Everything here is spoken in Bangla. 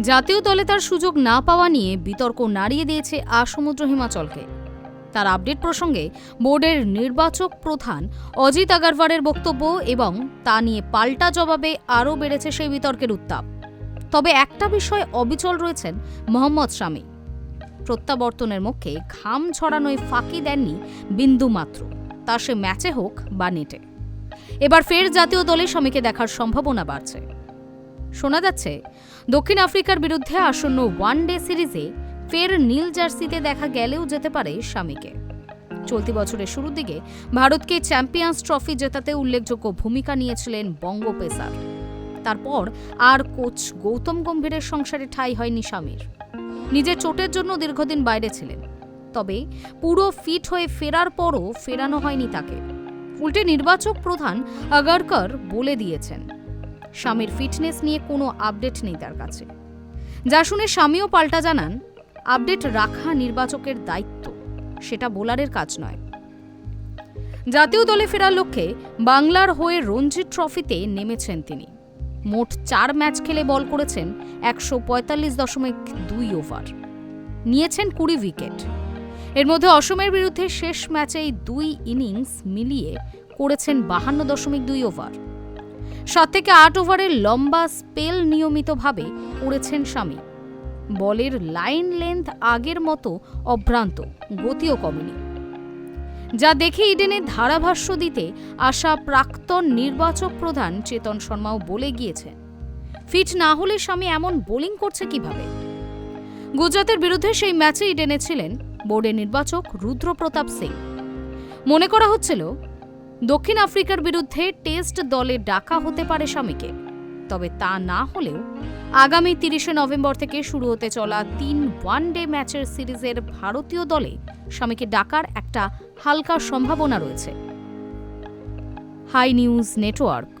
জাতীয় দলে তার সুযোগ না পাওয়া নিয়ে বিতর্ক নাড়িয়ে দিয়েছে আসমুদ্র হিমাচলকে। তার আপডেট প্রসঙ্গে বোর্ডের নির্বাচক প্রধান অজিত আগারওয়ারের বক্তব্য এবং তা নিয়ে পাল্টা জবাবে আরও বেড়েছে সেই বিতর্কের উত্তাপ। তবে একটা বিষয় অবিচল রয়েছেন মোহাম্মদ শামী। প্রত্যাবর্তনের মুখে ঘাম ছড়ানোয় ফাঁকি দেননি বিন্দু মাত্র। তা সে ম্যাচে হোক বা নেটে। এবার ফের জাতীয় দলে স্বামীকে দেখার সম্ভাবনা বাড়ছে। শোনা যাচ্ছে, দক্ষিণ আফ্রিকার বিরুদ্ধে আসন্ন ওয়ান ডে সিরিজে ফের নীল জার্সিতে দেখা গেলেও যেতে পারে স্বামীকে চলতি বছরের শুরুর দিকে ভারতকে চ্যাম্পিয়ন্স ট্রফি জেতাতে উল্লেখযোগ্য ভূমিকা নিয়েছিলেন বঙ্গ পেসার। তারপর আর কোচ গৌতম গম্ভীরের সংসারে ঠাঁই হয়নি স্বামীর নিজের চোটের জন্য দীর্ঘদিন বাইরে ছিলেন। তবে পুরো ফিট হয়ে ফেরার পরও ফেরানো হয়নি তাকে। উল্টে নির্বাচক প্রধান আগারকর বলে দিয়েছেন। স্বামীর ফিটনেস নিয়ে কোনো আপডেট নেই তার কাছে। যা শুনে স্বামীও পাল্টা জানান আপডেট রাখা নির্বাচকের দায়িত্ব, সেটা বোলারের কাজ নয়। জাতীয় দলে ফেরার লক্ষ্যে বাংলার হয়ে রঞ্জি ট্রফিতে নেমেছেন তিনি। মোট চার ম্যাচ খেলে বল করেছেন একশো পঁয়তাল্লিশ দশমিক দুই ওভার নিয়েছেন কুড়ি উইকেট এর মধ্যে অসমের বিরুদ্ধে শেষ ম্যাচেই দুই ইনিংস মিলিয়ে করেছেন বাহান্ন দশমিক দুই ওভার সাত থেকে আট ওভারের লম্বা স্পেল নিয়মিতভাবে করেছেন স্বামী বলের লাইন লেন্থ আগের মতো অভ্রান্ত, গতিও কমেনি। যা দেখে ইডেনে ধারাভাষ্য দিতে আসা প্রাক্তন নির্বাচক প্রধান চেতন শর্মাও বলে গিয়েছেন, ফিট না হলে স্বামী এমন বোলিং করছে কীভাবে? গুজরাতের বিরুদ্ধে সেই ম্যাচে ইডেনে ছিলেন বোর্ডের নির্বাচক রুদ্রপ্রতাপ সিং। মনে করা হচ্ছিল দক্ষিণ আফ্রিকার বিরুদ্ধে টেস্ট দলে ডাকা হতে পারে স্বামীকে। তবে তা না হলেও আগামী তিরিশে নভেম্বর থেকে শুরু হতে চলা তিন ওয়ান ডে ম্যাচের সিরিজের ভারতীয় দলে স্বামীকে ডাকার একটা হালকা সম্ভাবনা রয়েছে। High news network.